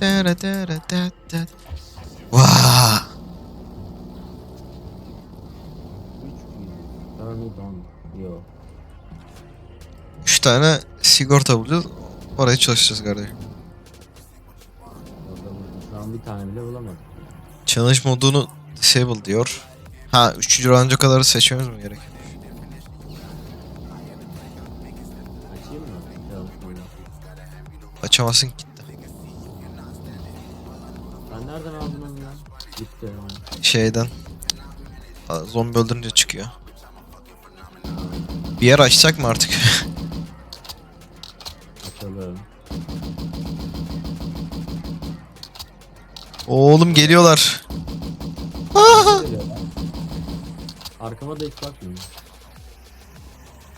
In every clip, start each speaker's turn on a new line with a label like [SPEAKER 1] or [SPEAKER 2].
[SPEAKER 1] Dara!
[SPEAKER 2] Üç
[SPEAKER 1] tane sigorta bulacağız. Oraya çalışacağız kardeşim.
[SPEAKER 2] Şu an bir tane bile bulamadım.
[SPEAKER 1] Challenge modunu disable diyor. Ha üçüncü round'a kadar seçmemiz mi gerek?
[SPEAKER 2] Açayım.
[SPEAKER 1] Açamazsın gitti.
[SPEAKER 2] Nereden aldın onu ya? Gitti hemen.
[SPEAKER 1] Şeyden. Aa, Zombi öldürünce çıkıyor. Bir yer açsak mı artık?
[SPEAKER 2] Açalım.
[SPEAKER 1] Oğlum geliyorlar.
[SPEAKER 2] Arkama da hiç bakmıyor.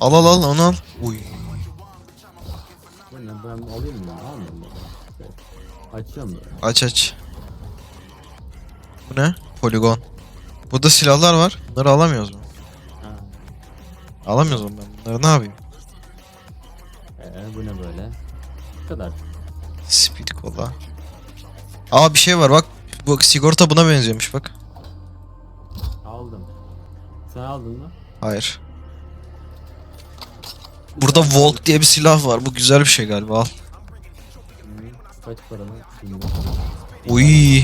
[SPEAKER 1] Al al al onu al. Uy.
[SPEAKER 2] Ben alayım mı? Almayayım mı? Açıyorum böyle.
[SPEAKER 1] Aç aç. Bu ne? Poligon. Burada silahlar var. Bunları alamıyoruz mu?
[SPEAKER 2] Ha.
[SPEAKER 1] Alamıyoruz mu ben? Bunları ne yapayım?
[SPEAKER 2] Ee, bu ne böyle? Bu kadar.
[SPEAKER 1] Speed cola. Aa bir şey var bak. Bu sigorta buna benziyormuş bak.
[SPEAKER 2] Aldım. Sen aldın mı?
[SPEAKER 1] Hayır. Burada Volk diye bir silah var. Bu güzel bir şey galiba al.
[SPEAKER 2] Kaç para.
[SPEAKER 1] Uy.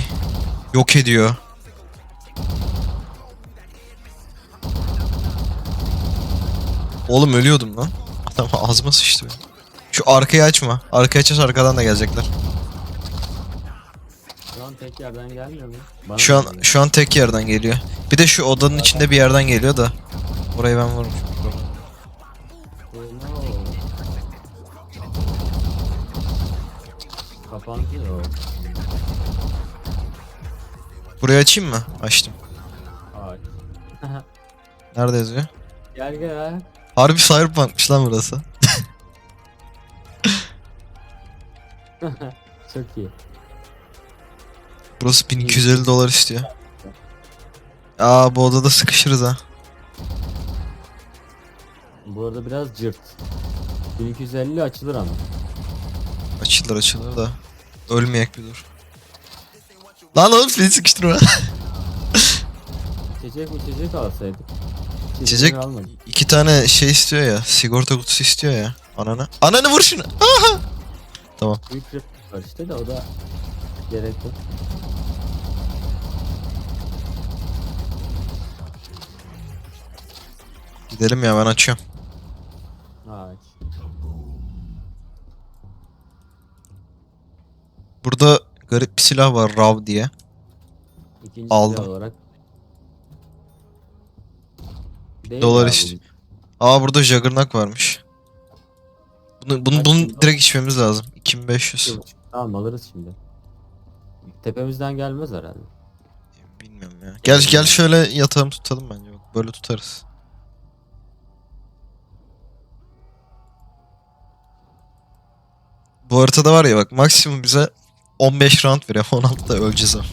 [SPEAKER 1] Yok ediyor. Oğlum ölüyordum lan. Adam ağzıma sıçtı benim. Şu arkayı açma. Arkayı açarsa arkadan da gelecekler.
[SPEAKER 2] Şu an tek yerden gelmiyor mu? Bana
[SPEAKER 1] Şu an şu an tek yerden geliyor. Bir de şu odanın içinde bir yerden geliyor da. Orayı ben vururum.
[SPEAKER 2] Oh, no. Kapandı o.
[SPEAKER 1] Burayı açayım mı? Açtım.
[SPEAKER 2] Ay.
[SPEAKER 1] Nerede yazıyor?
[SPEAKER 2] gel gel.
[SPEAKER 1] Harbi Cyberpunk'mış lan burası.
[SPEAKER 2] Çok iyi.
[SPEAKER 1] Burası 1250 dolar istiyor. Aa bu odada sıkışırız ha.
[SPEAKER 2] Bu arada biraz cırt. 1250 açılır ama.
[SPEAKER 1] Açılır açılır da. Ölmeyek bir dur. Lan oğlum beni sıkıştırma.
[SPEAKER 2] İçecek mi içecek alsaydık.
[SPEAKER 1] İçecek
[SPEAKER 2] almadık.
[SPEAKER 1] iki tane şey istiyor ya. Sigorta kutusu istiyor ya. Ananı. Ananı vur şunu. Aha! Tamam.
[SPEAKER 2] Büyük cırt var işte de o da gerek yok.
[SPEAKER 1] Gidelim ya ben açıyorum.
[SPEAKER 2] Aç.
[SPEAKER 1] Burada garip bir silah var Rav diye.
[SPEAKER 2] İkinci
[SPEAKER 1] Aldım.
[SPEAKER 2] silah olarak. Değil
[SPEAKER 1] Dolar istiyor. Aa burada Juggernaut varmış. Bunu, bunu, bunu direkt içmemiz lazım. 2500.
[SPEAKER 2] İki buçuk. Tamam alırız şimdi. Tepemizden gelmez herhalde.
[SPEAKER 1] Bilmiyorum ya. Gel gel şöyle yatağım tutalım bence. Bak böyle tutarız. Bu haritada var ya bak maksimum bize 15 round veriyor. 16'da öleceğiz ama.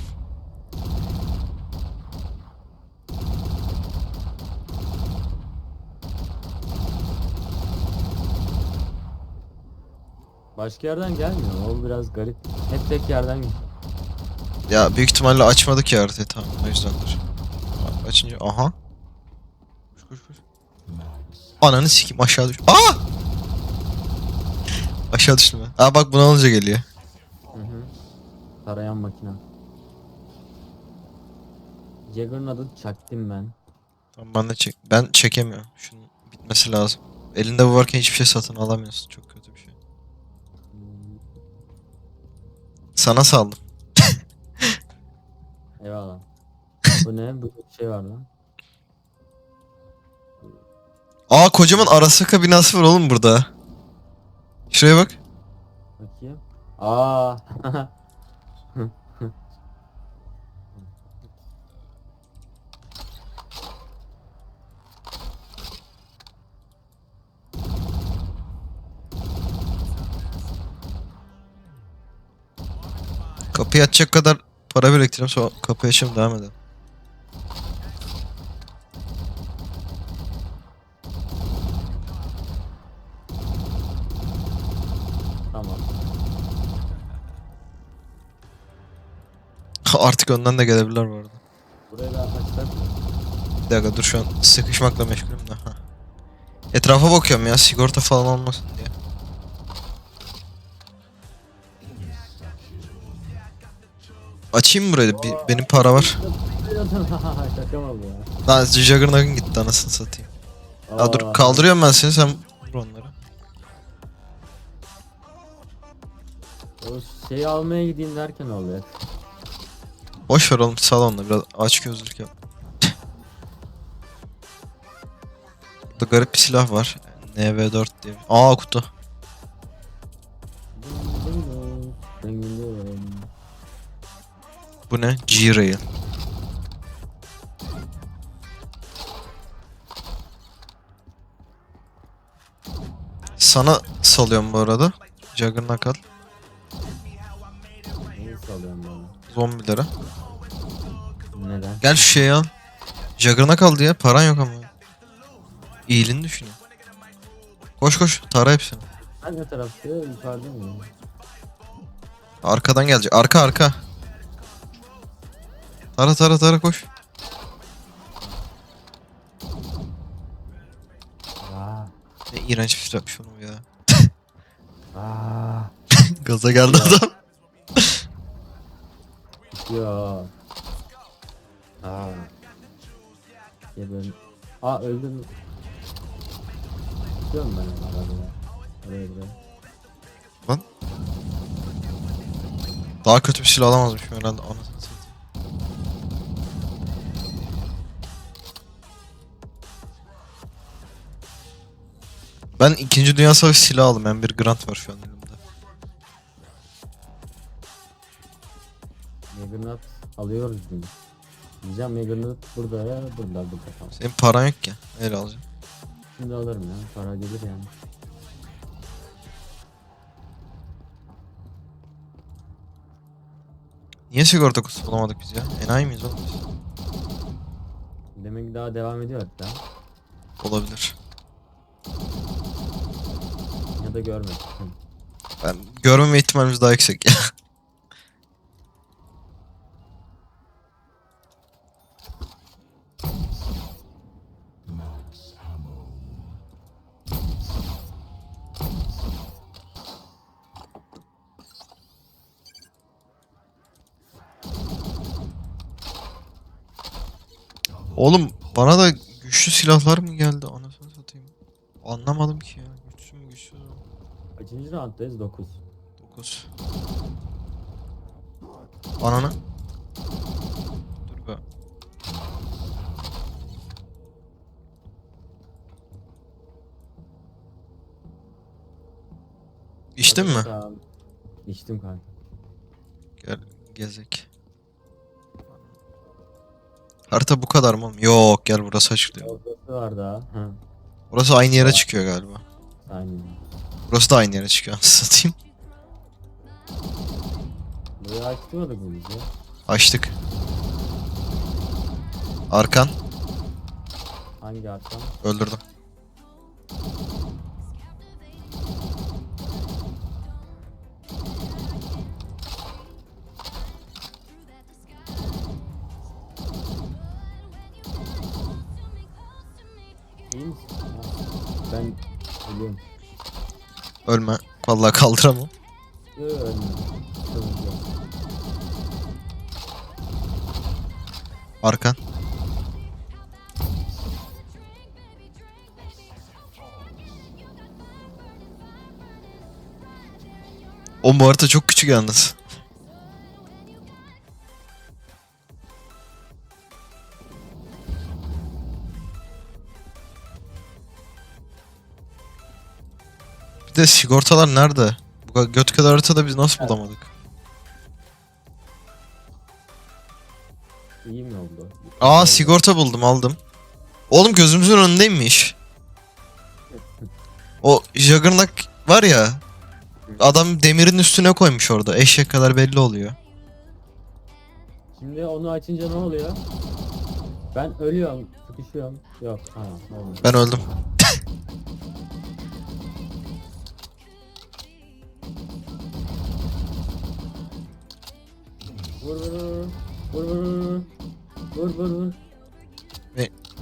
[SPEAKER 2] Başka yerden gelmiyor. O biraz garip. Hep tek yerden geliyor.
[SPEAKER 1] Ya büyük ihtimalle açmadık ya haritayı tamam o yüzdendir. Açınca aha. Koş koş koş. Ananı sikim aşağı düş. Aa! Aşağı düştüm ben. Aa bak bunu alınca geliyor.
[SPEAKER 2] Hı hı. Tarayan makine. Jagger'ın adı çaktım ben.
[SPEAKER 1] Tamam ben de çek. Ben çekemiyorum. Şunun bitmesi lazım. Elinde bu varken hiçbir şey satın alamıyorsun. Çok kötü bir şey. Sana saldım.
[SPEAKER 2] Eyvallah. Bu ne? Bu şey var lan.
[SPEAKER 1] Aa kocaman Arasaka binası var oğlum burada. Şuraya bak.
[SPEAKER 2] Bakayım. Aa.
[SPEAKER 1] Kapıyı açacak kadar para biriktireyim sonra kapıyı açalım devam edelim.
[SPEAKER 2] tamam.
[SPEAKER 1] Artık önden de gelebilirler bu arada.
[SPEAKER 2] Burayı da açsak mı?
[SPEAKER 1] Bir dakika dur şu an sıkışmakla meşgulüm de. Etrafa bakıyorum ya sigorta falan olmasın diye. Açayım mı burayı? Bir- benim para var.
[SPEAKER 2] Şaka ya?
[SPEAKER 1] Lan Juggernaut'un gitti anasını satayım. Ya dur kaldırıyorum ben seni sen vur onları.
[SPEAKER 2] O şeyi almaya gideyim derken oluyor.
[SPEAKER 1] Boş ver oğlum sal onunla biraz aç gözlük yap. Burada garip bir silah var. NV4 diye. Aa kutu. Bu ne? G-Rail. Sana salıyorum bu arada. Juggernaut al.
[SPEAKER 2] Neyi salıyorum bana?
[SPEAKER 1] Zombilere.
[SPEAKER 2] Neden?
[SPEAKER 1] Gel şu şeyi al. Juggernaut al diye paran yok ama. İyiliğini düşünüyor. Koş koş tara hepsini.
[SPEAKER 2] Hangi tarafta? Yukarıda mı?
[SPEAKER 1] Arkadan gelecek. Arka arka. Tara tara tara koş.
[SPEAKER 2] Aa,
[SPEAKER 1] Ne iğrenç bir silahmış oğlum ya.
[SPEAKER 2] aa,
[SPEAKER 1] Gaza geldi adam.
[SPEAKER 2] ya. Aa. Ya ben... Aa öldüm. Tutuyorum ben onu arada ya. Oraya buraya.
[SPEAKER 1] Daha kötü bir silah alamazmışım herhalde. Anasını Ben 2. Dünya Savaşı silah aldım. Ben bir grant var şu an elimde.
[SPEAKER 2] Juggernaut alıyoruz bunu. Diyeceğim Juggernaut burada ya burada burada tamam.
[SPEAKER 1] Senin paran yok ki. Neyle alacaksın?
[SPEAKER 2] Şimdi alırım ya para gelir yani.
[SPEAKER 1] Niye sigorta kutusu bulamadık biz ya? Enayi miyiz oğlum biz?
[SPEAKER 2] Demek ki daha devam ediyor hatta.
[SPEAKER 1] Olabilir.
[SPEAKER 2] Ya da görmedim.
[SPEAKER 1] Ben görmeme ihtimalimiz daha yüksek ya. Oğlum bana da güçlü silahlar mı geldi anasını satayım. Anlamadım ki ya.
[SPEAKER 2] Kaçıncı rounddayız? 9.
[SPEAKER 1] 9 Ananı Dur be İçtin mi?
[SPEAKER 2] Tamam. İçtim kanka.
[SPEAKER 1] Gel gezek Harita bu kadar mı? oğlum? Yok gel burası açılıyor.
[SPEAKER 2] Orası var daha. Hı.
[SPEAKER 1] Burası aynı yere çıkıyor galiba.
[SPEAKER 2] Aynen.
[SPEAKER 1] Burası da aynı yere çıkıyor. Satayım.
[SPEAKER 2] Burayı açtırmadık mı biz ya?
[SPEAKER 1] Açtık. Arkan.
[SPEAKER 2] Hangi arkam?
[SPEAKER 1] Öldürdüm.
[SPEAKER 2] İyi misin? Ben ölüyorum.
[SPEAKER 1] Ölme. Vallahi kaldıramam. Arkan. O bu çok küçük yalnız. De sigortalar nerede? Bu göt kadar haritada biz nasıl bulamadık?
[SPEAKER 2] İyi mi oldu?
[SPEAKER 1] Aa sigorta buldum aldım. Oğlum gözümüzün önündeymiş. O Juggernaut var ya. Adam demirin üstüne koymuş orada. Eşek kadar belli oluyor.
[SPEAKER 2] Şimdi onu açınca ne oluyor? Ben ölüyorum, sıkışıyorum. Yok, ha, olmadı.
[SPEAKER 1] Ben öldüm.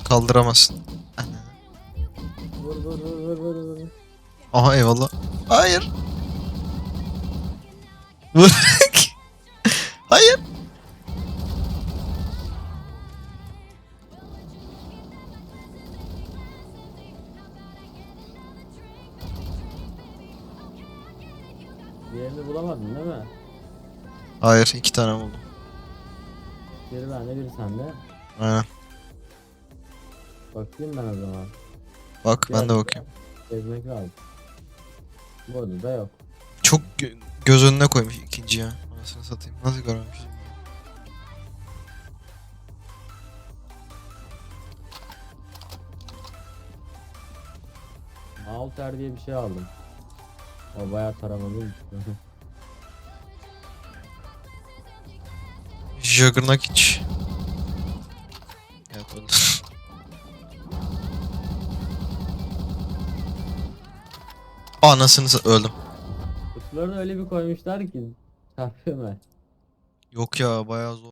[SPEAKER 1] Kaldıramazsın.
[SPEAKER 2] Vur vur vur vur vur vur.
[SPEAKER 1] Aha eyvallah. Hayır. Vur. Hayır.
[SPEAKER 2] Diğerini bulamadın değil mi?
[SPEAKER 1] Hayır iki tane buldum.
[SPEAKER 2] Biri bende biri sende.
[SPEAKER 1] Aynen.
[SPEAKER 2] Bakayım ben o zaman.
[SPEAKER 1] Bak ben de bakayım.
[SPEAKER 2] Gezmek lazım. Burada da yok.
[SPEAKER 1] Çok gö- göz önüne koymuş ikinci ya. Anasını satayım. Nasıl görmemişiz?
[SPEAKER 2] Alter diye bir şey aldım. O bayağı taramalıymış.
[SPEAKER 1] Juggernaut hiç. Evet öldü. Anasını öldüm.
[SPEAKER 2] Kutuları da öyle bir koymuşlar ki çarpıyor ben.
[SPEAKER 1] Yok ya bayağı zor.